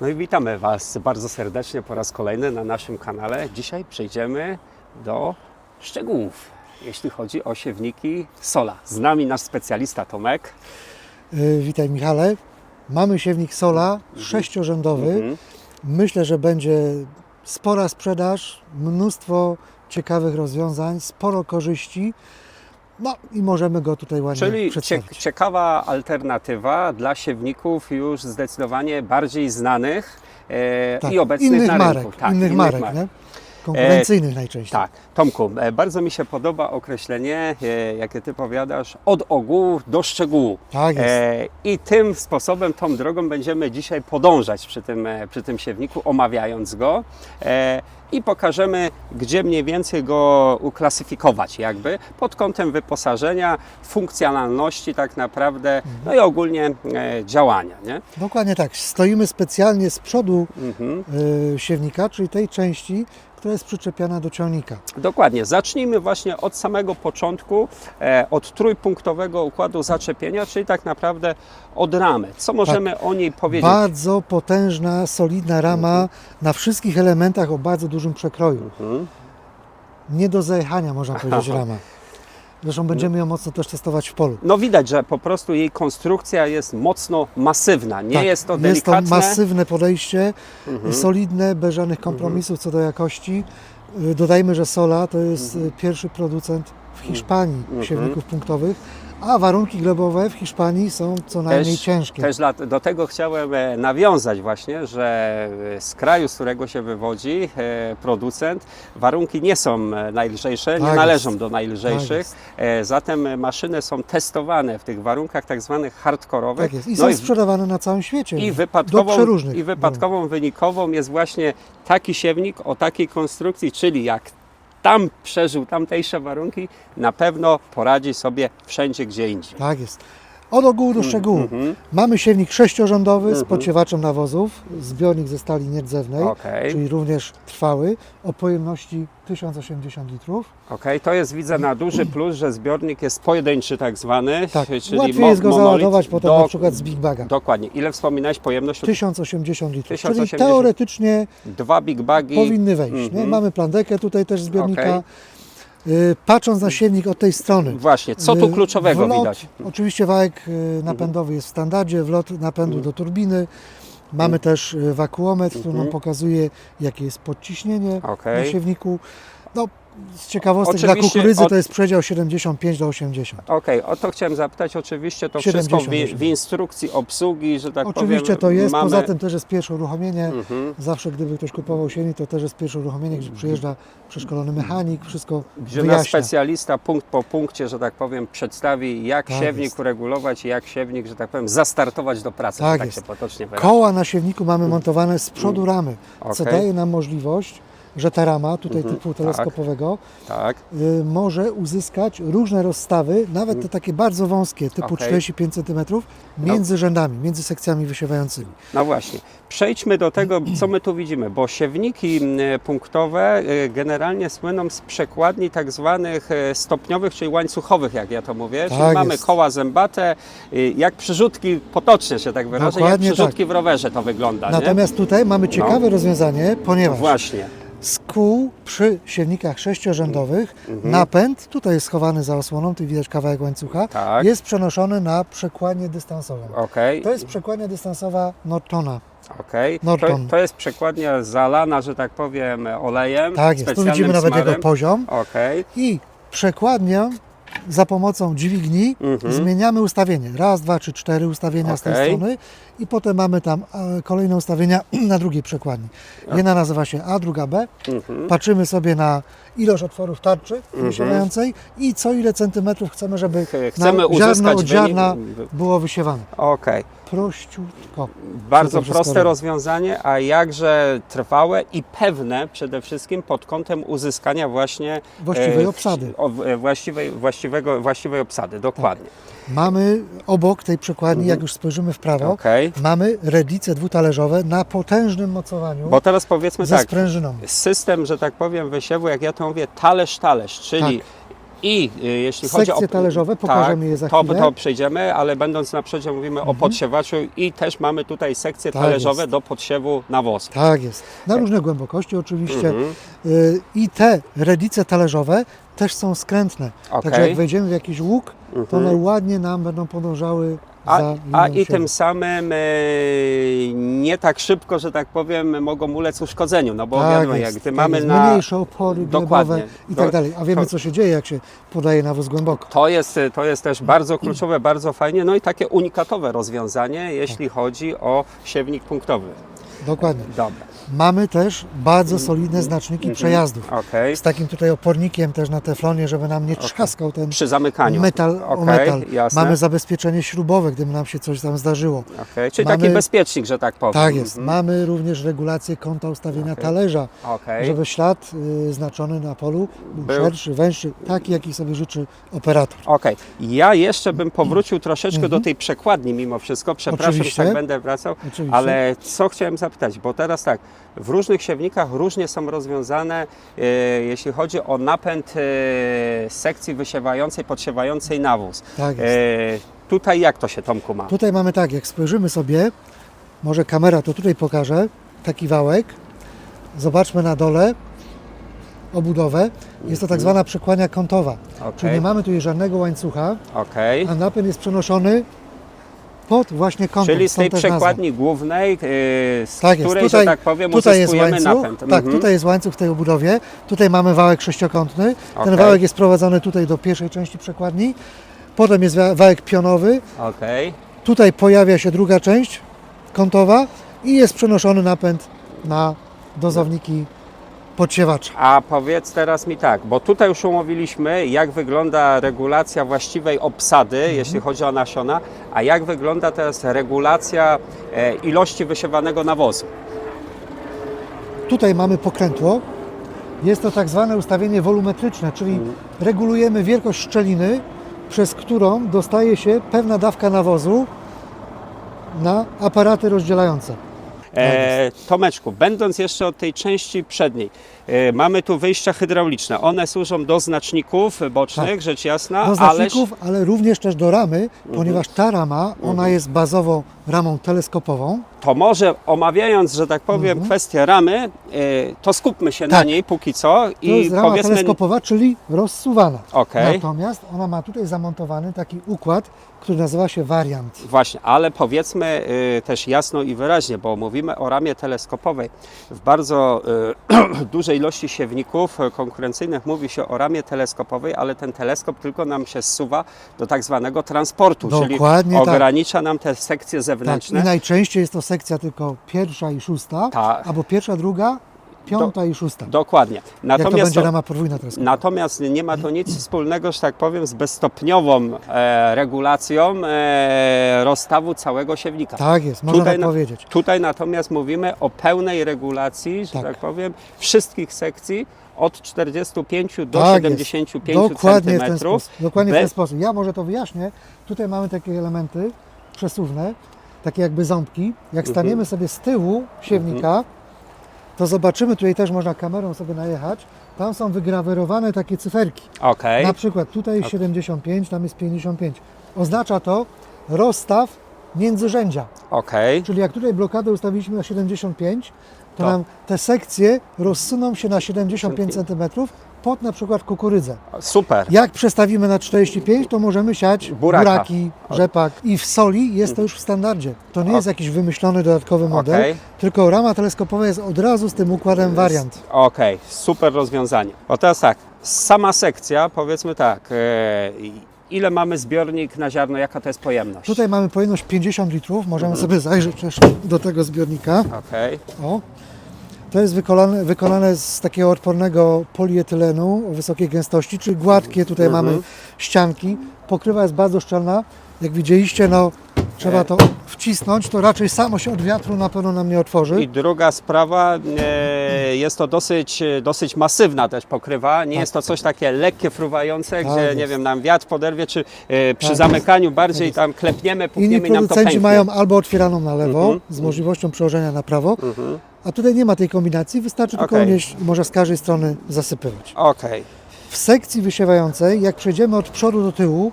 No i witamy Was bardzo serdecznie po raz kolejny na naszym kanale. Dzisiaj przejdziemy do szczegółów, jeśli chodzi o siewniki sola. Z nami nasz specjalista Tomek. Y, Witaj Michale. Mamy siewnik sola sześciorzędowy. Mhm. Myślę, że będzie spora sprzedaż, mnóstwo ciekawych rozwiązań, sporo korzyści. No i możemy go tutaj ładnie Czyli przedstawić. ciekawa alternatywa dla siewników już zdecydowanie bardziej znanych e, Tak, i obecnych innych na marek, rynku. Tak, innych, marek, Nie? Konkurencyjnych najczęściej. Tak, Tomku, e, bardzo mi się podoba określenie, e, jakie Ty powiadasz, od ogółu do szczegółu. Tak jest. E, I tym sposobem, tą drogą będziemy dzisiaj podążać przy tym, e, przy tym siewniku, omawiając go e, i pokażemy, gdzie mniej więcej go uklasyfikować jakby pod kątem wyposażenia, funkcjonalności tak naprawdę, no i ogólnie e, działania, nie? Dokładnie tak. Stoimy specjalnie z przodu Mhm. y, siewnika, czyli tej części, która jest przyczepiana do ciągnika. Dokładnie. Zacznijmy właśnie od samego początku, e, od trójpunktowego układu zaczepienia, czyli tak naprawdę od ramy. Co możemy o niej powiedzieć? Bardzo potężna, solidna rama na wszystkich elementach o bardzo dużym przekroju. Mhm. Nie do zajechania, można powiedzieć, rama. Zresztą będziemy ją mocno też testować w polu. No widać, że po prostu jej konstrukcja jest mocno masywna. Nie Tak, jest to Jest delikatne. to masywne podejście, Mhm. solidne, bez żadnych kompromisów co do jakości. Y, Dodajmy, że Sola to jest y, pierwszy producent w Hiszpanii Mhm. siewników punktowych, a warunki glebowe w Hiszpanii są co najmniej ciężkie. Też do tego chciałem e, nawiązać właśnie, że e, z kraju, z którego się wywodzi e, producent, warunki nie są najlżejsze, nie Tak należą jest. do Tak najlżejszych, e, zatem maszyny są testowane w tych warunkach tak zwanych hardkorowych. Tak jest. I No są i- sprzedawane na całym świecie. I do wypadkową, przeróżnych. I wypadkową wynikową jest właśnie taki siewnik o takiej konstrukcji, czyli jak tam przeżył tamtejsze warunki, na pewno poradzi sobie wszędzie gdzie indziej. Tak jest. Od ogółu do szczegółu. Mhm. Mamy siewnik sześciorzędowy z Mhm. podciewaczem nawozów, zbiornik ze stali nierdzewnej, Okej, czyli również trwały, o pojemności 1080 litrów. okej, to jest widzę na duży plus, że zbiornik jest pojedynczy tak zwany, Tak, czyli łatwiej mo- jest go monolit załadować potem na przykład z Big Baga. Dokładnie. Ile wspominałeś pojemność? 1080 litrów, 1080. czyli teoretycznie Dwa Big Bagi. powinny wejść. Nie? Mhm. Mamy plandekę tutaj też zbiornika. Okej. Y, Patrząc na siewnik od tej strony. Właśnie, co tu y, kluczowego wlot, widać? Oczywiście wałek y, napędowy jest w standardzie, wlot napędu do turbiny. Mamy też wakuometr, który nam Mhm. pokazuje, jakie jest podciśnienie Okej. na siewniku. No, z ciekawostek dla kukurydzy od- to jest przedział 75 do 80. Okej, o to chciałem zapytać. Oczywiście to wszystko 70, w, w instrukcji obsługi, że tak Oczywiście powiem. to jest, mamy... poza tym też jest pierwsze uruchomienie. Mhm. Zawsze gdyby ktoś kupował siewnik, to też jest pierwsze uruchomienie, gdzie przyjeżdża przeszkolony mechanik, wszystko Gdzie nasz wyjaśnia. specjalista punkt po punkcie, że tak powiem, przedstawi, jak Tak siewnik jest. uregulować i jak siewnik, że tak powiem, zastartować do pracy, Tak tak jest. się potocznie wyrażę. Koła na siewniku mamy montowane z przodu ramy, co Okej. daje nam możliwość, że ta rama, tutaj Mhm, typu tak. teleskopowego, Tak, y, może uzyskać różne rozstawy, nawet te takie bardzo wąskie, typu Mm. Okej. 45 cm, między rzędami, między sekcjami wysiewającymi. no właśnie. Przejdźmy do tego, co my tu widzimy, bo siewniki punktowe y, generalnie słyną z przekładni tak zwanych y, stopniowych, czyli łańcuchowych, jak ja to mówię. czyli Tak mamy jest. koła zębate, y, jak przyrzutki, potocznie się tak wyrażę, jak Dokładnie przyrzutki w rowerze to wygląda, nie? Natomiast tutaj mamy ciekawe rozwiązanie, ponieważ Właśnie. Z kół przy siewnikach sześciorzędowych Mhm. napęd, tutaj jest schowany za osłoną, tu widać kawałek łańcucha, Tak. jest przenoszony na przekładnię dystansową. Okej. To jest przekładnia dystansowa Nortona. To, Norton. to jest przekładnia zalana, że tak powiem, olejem. Tak jest, tu widzimy nawet smarem. jego poziom Okej, i przekładnią za pomocą dźwigni Mhm. zmieniamy ustawienie. Raz, dwa, trzy, cztery ustawienia z tej strony i potem mamy tam e, kolejne ustawienia na drugiej przekładni. Jedna nazywa się A, druga B. Mhm. Patrzymy sobie na ilość otworów tarczy wysiewającej i co ile centymetrów chcemy, żeby Ch- chcemy ziarno od ziarna było wysiewane. Okej, Prościutko. bardzo proste rozwiązanie, a jakże trwałe i pewne przede wszystkim pod kątem uzyskania właśnie Właściwej e, obsady. o- e, właściwej, właściwego, właściwej obsady, dokładnie. Mamy obok tej przekładni, jak już spojrzymy w prawo, Okej, mamy redlice dwutalerzowe na potężnym mocowaniu bo teraz powiedzmy ze tak, sprężyną. system, że tak powiem, wysiewu, jak ja to mówię, talerz-talerz, czyli I y, jeśli chodzi Sekcje o talerzowe, pokażemy tak, je za to, chwilę. to przejdziemy, ale będąc na przodzie mówimy o podsiewaczu i też mamy tutaj sekcje Tak talerzowe jest. do podsiewu nawozu. Tak jest. Na różne głębokości oczywiście. Mhm. Y, I te redice talerzowe też są skrętne. Także Okej. jak wejdziemy w jakiś łuk, to Mhm. one ładnie nam będą podążały A, a i tym samym e, nie tak szybko, że tak powiem, mogą ulec uszkodzeniu, no bo tak wiadomo, jest, jak gdy tak mamy jest. na... Mniejsze opory glebowe i tak dalej. A wiemy, to- co się dzieje, jak się podaje nawóz głęboko. To jest, to jest też bardzo kluczowe, bardzo fajnie, no i takie unikatowe rozwiązanie, jeśli chodzi o siewnik punktowy. Dokładnie. Dobra. Mamy też bardzo solidne znaczniki przejazdów. Okej. Z takim tutaj opornikiem też na teflonie, żeby nam nie trzaskał ten Przy zamykaniu. metal o Okej, metal. jasne. Mamy zabezpieczenie śrubowe, gdyby nam się coś tam zdarzyło. Okej, Czyli Mamy- taki bezpiecznik, że tak powiem. Tak jest. Mhm. Mamy również regulację kąta ustawienia talerza, Okej. żeby ślad y, znaczony na polu był, Był. szerszy, węższy, taki jaki sobie życzy operator. Okej, ja jeszcze bym powrócił troszeczkę do tej przekładni mimo wszystko. Przepraszam, że Oczywiście. tak będę wracał, Oczywiście. ale co chciałem bo teraz tak, w różnych siewnikach różnie są rozwiązane, e, jeśli chodzi o napęd e, sekcji wysiewającej, podsiewającej nawóz. Tak E, jest. tutaj jak to się Tomku ma? Tutaj mamy tak, jak spojrzymy sobie, może kamera to tutaj pokaże, taki wałek. Zobaczmy na dole obudowę. Jest to tak zwana przekładnia kątowa. Czyli Okej, nie mamy tu żadnego łańcucha, okej. a napęd jest przenoszony pod właśnie kątem. Czyli z tej przekładni głównej, e, z Tak jest, której, tutaj, że tak powiem, tutaj jest łańcuch, napęd. tak, Mhm. tutaj jest łańcuch w tej obudowie, tutaj mamy wałek sześciokątny, ten Okej. wałek jest prowadzony tutaj do pierwszej części przekładni, potem jest wa- wałek pionowy, Okej. tutaj pojawia się druga część kątowa i jest przenoszony napęd na dozowniki podsiewacza. A powiedz teraz mi tak, bo tutaj już umówiliśmy, jak wygląda regulacja właściwej obsady, Mhm. jeśli chodzi o nasiona, a jak wygląda teraz regulacja e, ilości wysiewanego nawozu. Tutaj mamy pokrętło, jest to tak zwane ustawienie wolumetryczne, czyli Mhm. regulujemy wielkość szczeliny, przez którą dostaje się pewna dawka nawozu na aparaty rozdzielające. E, Tomeczku, będąc jeszcze od tej części przedniej, e, mamy tu wyjścia hydrauliczne. One służą do znaczników bocznych, rzecz jasna, Tak. Do znaczników, ale również też do ramy, ponieważ ta rama, ona jest bazowo ramą teleskopową. to może omawiając, że tak powiem, kwestię ramy, e, to skupmy się na Mhm. Tak. niej póki co To jest i rama powiedzmy... teleskopowa, czyli rozsuwana. Okej. Natomiast ona ma tutaj zamontowany taki układ, który nazywa się wariant. Właśnie, ale powiedzmy y, też jasno i wyraźnie, bo mówimy o ramie teleskopowej. W bardzo y, dużej ilości siewników y, konkurencyjnych mówi się o ramie teleskopowej, ale ten teleskop tylko nam się zsuwa do tak zwanego transportu, Dokładnie czyli tak. ogranicza nam te sekcje Tak. I najczęściej jest to sekcja tylko pierwsza i szósta, Tak. albo pierwsza, druga, piąta i szósta. Dokładnie. Jak to Natomiast będzie to- rama podwójna teleskopowa. Natomiast nie ma to nic wspólnego, że tak powiem, z bezstopniową e, regulacją e, rozstawu całego siewnika. Tak jest, można tak na- powiedzieć. Tutaj natomiast mówimy o pełnej regulacji, że tak, Tak. powiem, wszystkich sekcji od 45 do Tak jest. 75 Dokładnie w ten cm. sposób. Dokładnie w ten sposób. Ja może to wyjaśnię. Tutaj mamy takie elementy przesuwne, takie jakby ząbki. Jak Mhm. staniemy sobie z tyłu siewnika, to zobaczymy, tutaj też można kamerą sobie najechać, tam są wygrawerowane takie cyferki. Okej, Na przykład tutaj jest 75, tam jest 55. Oznacza to rozstaw międzyrzędzia. okej. Czyli jak tutaj blokadę ustawiliśmy na 75, to To. nam te sekcje rozsuną się na 75 cm pod na przykład kukurydzę. Super. Jak przestawimy na 45, to możemy siać Buraka. buraki, rzepak. I w soli jest to już w standardzie. To nie jest jakiś wymyślony dodatkowy model, Okej. tylko rama teleskopowa jest od razu z tym układem wariant. Okej, super rozwiązanie. O teraz tak, sama sekcja, powiedzmy tak, e, ile mamy zbiornik na ziarno, jaka to jest pojemność? Tutaj mamy pojemność 50 litrów, możemy Mhm. sobie zajrzeć też do tego zbiornika. Okej, O. To jest wykonane, wykonane z takiego odpornego polietylenu o wysokiej gęstości, czyli gładkie tutaj Mhm. mamy ścianki. Pokrywa jest bardzo szczelna. Jak widzieliście, no trzeba to wcisnąć, to raczej samo się od wiatru na pewno nam nie otworzy. I druga sprawa, e, jest to dosyć, dosyć masywna też pokrywa. Nie jest to coś takie lekkie, fruwające, Tak gdzie jest. nie wiem, nam wiatr poderwie, czy e, przy Tak zamykaniu bardziej jest. tam klepniemy, Inni pukniemy i nam to producenci pęknie. mają albo otwieraną na lewo, Mhm. z możliwością przełożenia na prawo, Mhm. a tutaj nie ma tej kombinacji, wystarczy tylko Okej. unieść i może z każdej strony zasypywać. Okej. W sekcji wysiewającej, jak przejdziemy od przodu do tyłu,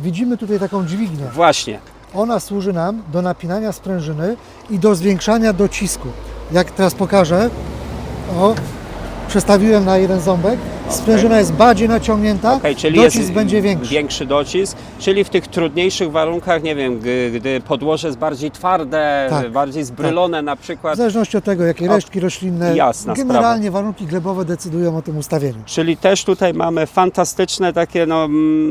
widzimy tutaj taką dźwignię. Właśnie. Ona służy nam do napinania sprężyny i do zwiększania docisku. Jak teraz pokażę, o, przestawiłem na jeden ząbek, sprężyna jest bardziej naciągnięta, Okej, czyli docisk będzie większy. Większy docisk, czyli w tych trudniejszych warunkach, nie wiem, gdy, podłoże jest bardziej twarde, Tak, bardziej zbrylone na W przykład. zależności od tego, jakie O, resztki roślinne, jasna generalnie warunki glebowe decydują o tym ustawieniu. Czyli też tutaj mamy fantastyczne takie, no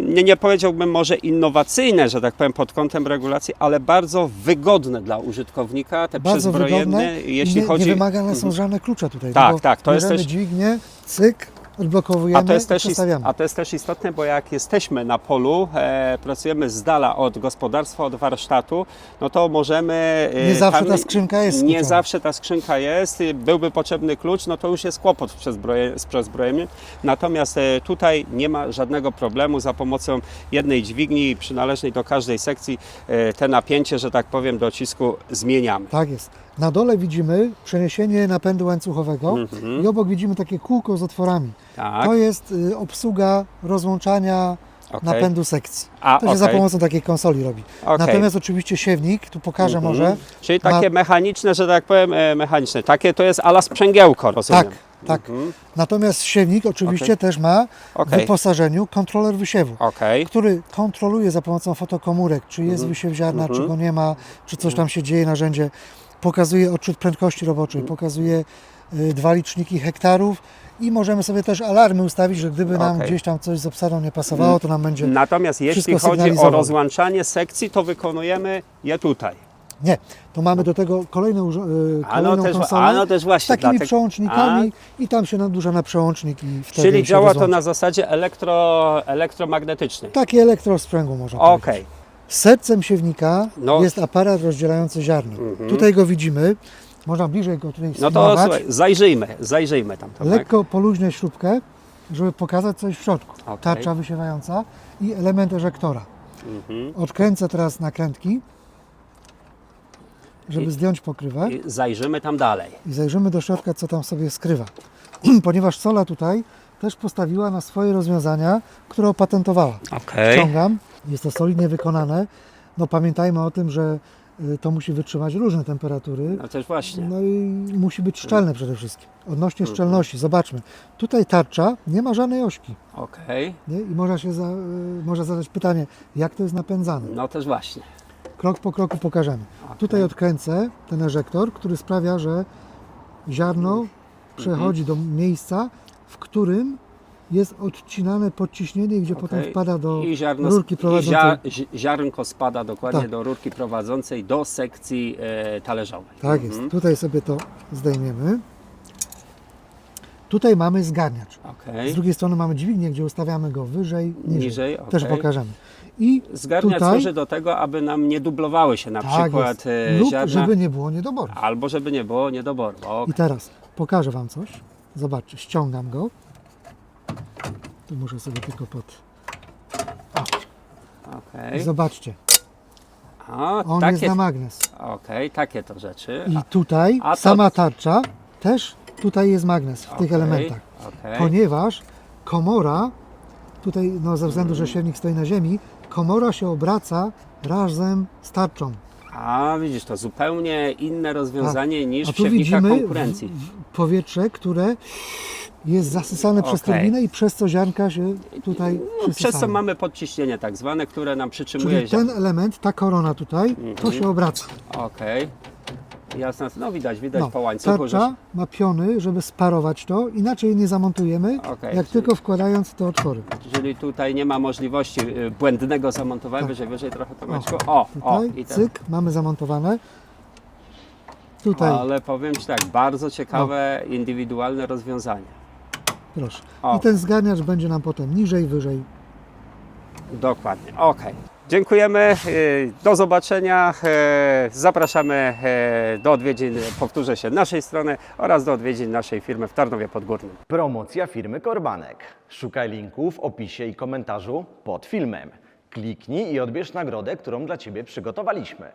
nie, nie powiedziałbym może innowacyjne, że tak powiem, pod kątem regulacji, ale bardzo wygodne dla użytkownika, te Bardzo wygodne przezbrojenne, i jeśli nie, chodzi... nie wymagane są Mhm. żadne klucze tutaj. Tak, tylko tak, to jest też- dźwignię, cyk, odblokowujemy A to, jest też przestawiamy. a to jest też istotne, bo jak jesteśmy na polu, e, pracujemy z dala od gospodarstwa, od warsztatu, no to możemy... e, Nie zawsze ta skrzynka jest Nie kluczowa. zawsze ta skrzynka jest. Byłby potrzebny klucz, no to już jest kłopot w przezbroje, z przezbrojeniem. Natomiast e, tutaj nie ma żadnego problemu. Za pomocą jednej dźwigni przynależnej do każdej sekcji e, te napięcie, że tak powiem, docisku zmieniamy. Tak jest. Na dole widzimy przeniesienie napędu łańcuchowego Mhm. i obok widzimy takie kółko z otworami. Tak. To jest y, obsługa rozłączania Okej. napędu sekcji. A, To się za okej. pomocą takiej konsoli robi. Okej. Natomiast oczywiście siewnik, tu pokażę Mhm. może. Czyli ma- takie mechaniczne, że tak powiem, e, mechaniczne. Takie to jest ala sprzęgiełko, rozumiem. Tak, tak. Mhm. Natomiast siewnik oczywiście Okej. też ma w Okej. wyposażeniu kontroler wysiewu. Okej. który kontroluje za pomocą fotokomórek, czy jest Mhm. wysiew ziarna, czy Mhm. go nie ma, czy coś tam się dzieje narzędzie. Pokazuje odczyt prędkości roboczej, pokazuje y, dwa liczniki hektarów i możemy sobie też alarmy ustawić, że gdyby nam Okej. gdzieś tam coś z obsadą nie pasowało, to nam będzie... Natomiast jeśli chodzi o rozłączanie sekcji, to wykonujemy je tutaj. Nie, to mamy do tego kolejną, y, A no kolejną też, konsolę a no też z właśnie. takimi dlatego- przełącznikami i tam się nadłuża na przełącznik i wtedy Czyli działa to na zasadzie elektro, elektromagnetycznej. Taki elektrosprzęgu można Okej. powiedzieć. Sercem siewnika No. jest aparat rozdzielający ziarno. Mhm. Tutaj go widzimy. Można bliżej go tutaj No to spinować. słuchaj, zajrzyjmy, zajrzyjmy tam. Tomek. Lekko poluźnię śrubkę, żeby pokazać coś w środku. Okej. Tarcza wysiewająca i element eżektora. Mhm. Odkręcę teraz nakrętki, żeby I- zdjąć pokrywę I zajrzymy tam dalej. i zajrzymy do środka, co tam sobie skrywa. Ponieważ Sola tutaj też postawiła na swoje rozwiązania, które opatentowała. Okej. Ściągam, jest to solidnie wykonane. No pamiętajmy o tym, że y, to musi wytrzymać różne temperatury. No też właśnie. No i musi być szczelne przede wszystkim. Odnośnie szczelności, zobaczmy. Tutaj tarcza nie ma żadnej ośki. Okej. Nie? I można się za, y, można zadać pytanie, jak to jest napędzane. No też właśnie. Krok po kroku pokażemy. Tutaj odkręcę ten eżektor, który sprawia, że ziarno przechodzi do miejsca, w którym jest odcinane podciśnienie, gdzie potem Okej. wpada do I, ziarno, rurki i prowadzącej. zia, zi- ziarnko spada dokładnie Tak. do rurki prowadzącej do sekcji e, talerzowej. Tak jest. Mhm. Tutaj sobie to zdejmiemy. Tutaj mamy zgarniacz. Okej. Z drugiej strony mamy dźwignię, gdzie ustawiamy go wyżej, niżej. Niżej, Też okej. pokażemy. I Zgarniacz tutaj, służy do tego, aby nam nie dublowały się na tak przykład jest, e, lub ziarna, żeby nie było niedoboru. albo żeby nie było niedoboru. O, I teraz pokażę Wam coś. Zobaczcie, ściągam go. Tu muszę sobie tylko pod... Okej. I zobaczcie, A, on jest takie, na magnes. okej, takie to rzeczy. I tutaj a to- sama tarcza też tutaj jest magnes w tych Okej, elementach. okej. Ponieważ komora, tutaj no ze względu, że siewnik stoi na ziemi, komora się obraca razem z tarczą. A widzisz, to zupełnie inne rozwiązanie niż A w siewnikach konkurencji. w powietrze, które jest zasysane przez Okej. turbinę i przez co ziarnka się tutaj No, przez co mamy podciśnienie tak zwane, które nam przytrzymuje Czyli ten element, ta korona tutaj, to Mhm. się obraca. Okej. Jasne, no widać, widać No, po łańcuchu, tarcza ma piony, żeby sparować to, inaczej nie zamontujemy, Okej, jak czyli- tylko wkładając te otwory. Czyli tutaj nie ma możliwości y, błędnego zamontowania, wyżej, wyżej trochę Tomeczku. O, o, Tak. Tutaj, i ten. cyk, mamy zamontowane. Tutaj, Ale powiem Ci tak, bardzo ciekawe, indywidualne rozwiązanie. proszę. O. I ten zgarniacz będzie nam potem niżej, wyżej. Dokładnie, okej. Dziękujemy, y, do zobaczenia. e, Zapraszamy e, do odwiedzin, powtórzę się, naszej strony oraz do odwiedzin naszej firmy w Tarnowie Podgórnym. Promocja firmy Korbanek. Szukaj linku w opisie i komentarzu pod filmem. Kliknij i odbierz nagrodę, którą dla Ciebie przygotowaliśmy.